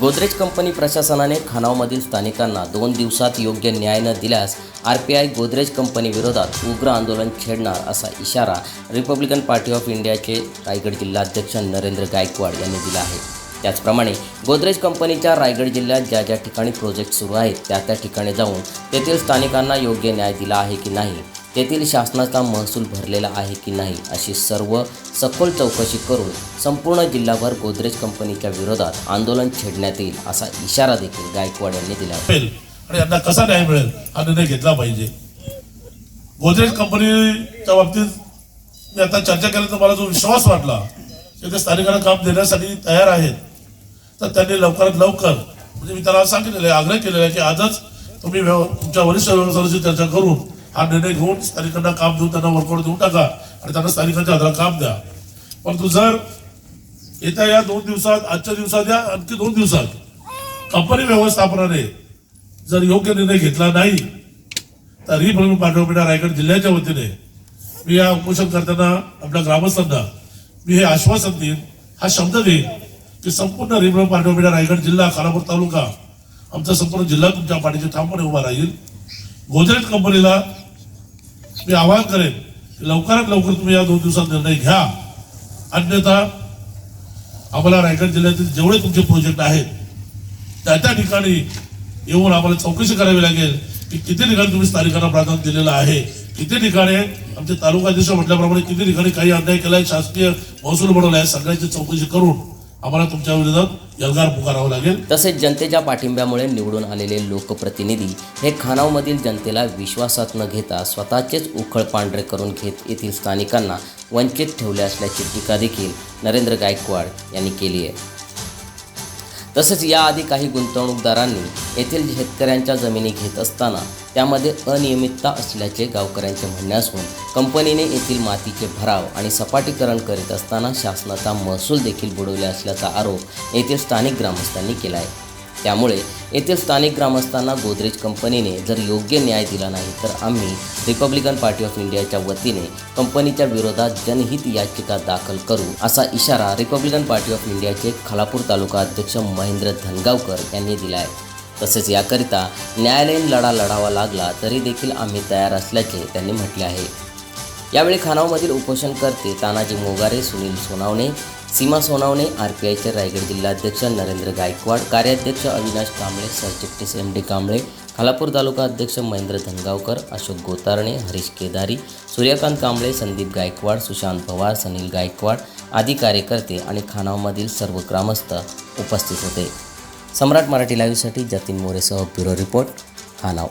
Godrej company प्रशासनाने खानावमधील स्थानिकांना दोन दिवसात योग्य न्याय न दिल्यास R P I Godrej company विरोधात उग्र आंदोलन छेडणार असा इशारा रिपब्लिकन पार्टी ऑफ इंडियाचे रायगड जिल्हाध्यक्ष नरेंद्र गायकवाड यांनी दिला आहे. त्याचप्रमाणे गोदरेज कंपनीच्या रायगड जिल्ह्यात ज्या ज्या ठिकाणी प्रोजेक्ट सुरू आहेत त्या त्या ठिकाणी जाऊन तेथील स्थानिकांना योग्य न्याय दिला आहे की नाही तेथील शासनाचा महसूल भरलेला आहे की नाही अशी सर्व सखोल चौकशी करून संपूर्ण जिल्हाभर गोदरेज कंपनीच्या विरोधात आंदोलन छेडण्यात येईल असा इशारा देखील गायकवाड यांनी दिला आणि यांना कसा न्याय मिळेल हा निर्णय घेतला पाहिजे. गोदरेज कंपनीच्या बाबतीत मी आता चर्चा केल्यानंतर मला जो विश्वास वाटला की ते स्थानिकांना काम देण्यासाठी तयार आहेत तर त्यांनी लवकरात लवकर म्हणजे मी त्याला सांगितलेलं आहे आग्रह केलेला आहे की आजच तुम्ही तुमच्या वरिष्ठ व्यवस्थांशी चर्चा करून हा निर्णय घेऊन स्थानिकांना काम देऊन त्यांना वर्कआउट देऊन टाका आणि त्यांना स्थानिकांच्या हाताला काम द्या. परंतु जर येत्या या दोन दिवसात आजच्या दिवसात या आणखी दोन दिवसात कंपनी व्यवस्थापनाने जर योग्य निर्णय घेतला नाही तर ही प्रमुख पाठवपिढा रायगड जिल्ह्याच्या वतीने मी या उपोषण करताना आपल्या ग्रामस्थांना मी हे आश्वासन देईन हा शब्द देईन की संपूर्ण रिमळ पाठवपिढा रायगड जिल्हा खानापूर तालुका आमचा संपूर्ण जिल्हा तुमच्या पाठीचे ठामपणे उभा राहील. गोदरेज कंपनीला मी आवाहन करेन लवकरात लवकर तुम्ही या दोन दिवसात निर्णय घ्या. अन्यथा आम्हाला रायगड जिल्ह्यातील जेवढे तुमचे प्रोजेक्ट आहेत त्या त्या ठिकाणी येऊन आम्हाला चौकशी करावी लागेल की किती ठिकाणी तुम्ही स्थानिकांना प्राधान्य दिलेलं आहे. किती ठिकाणी आमचे तालुकाध्यक्ष म्हटल्याप्रमाणे किती ठिकाणी काही अन्याय केलाय शासकीय महसूल बनवला आहे सगळ्याची चौकशी करून आम्हाला तुमच्या विरोधात एल्गार पुकारावं लागेल. तसेच जनतेच्या पाठिंब्यामुळे निवडून आलेले लोकप्रतिनिधी हे खानावमधील जनतेला विश्वासात न घेता स्वतःचेच उखळ पांढरे करून घेत येथील स्थानिकांना वंचित ठेवले असल्याची टीका देखील नरेंद्र गायकवाड यांनी केली आहे. तसेच याआधी काही गुंतवणूकदारांनी येथील शेतकऱ्यांच्या जमिनी घेत असताना त्यामध्ये अनियमितता असल्याचे गावकऱ्यांचे म्हणणे असून कंपनीने येथील मातीचे भराव आणि सपाटीकरण करीत असताना शासनाचा महसूल देखील बुडवले असल्याचा आरोप येथील स्थानिक ग्रामस्थांनी केला आहे. त्यामुळे येथील स्थानिक ग्रामस्थांना गोदरेज कंपनीने जर योग्य न्याय दिला नाही तर आम्ही रिपब्लिकन पार्टी ऑफ इंडियाच्या वतीने कंपनीच्या विरोधात जनहित याचिका दाखल करू असा इशारा रिपब्लिकन पार्टी ऑफ इंडियाचे खालापूर तालुका अध्यक्ष महेंद्र धनगावकर यांनी दिला आहे तसेच याकरिता न्यायालयीन लढा लढावा लागला तरी देखील आम्ही तयार असल्याचे त्यांनी म्हटले आहे. यावेळी खानावमधील उपोषणकर्ते तानाजी मोगारे सुनील सोनावणे सीमा सोनावणे आर पी आयचे रायगड जिल्हाध्यक्ष नरेंद्र गायकवाड कार्याध्यक्ष अविनाश कांबळे सरचिटणीस एम डी कांबळे खालापूर तालुका अध्यक्ष महेंद्र धनगावकर अशोक गोतारणे हरीश केदारी सूर्यकांत कांबळे संदीप गायकवाड सुशांत पवार सनील गायकवाड आदी कार्यकर्ते आणि खानावमधील सर्व ग्रामस्थ उपस्थित होते. सम्राट मराठी लाईव्हसाठी जतीन मोरेसह ब्युरो रिपोर्ट खानाव.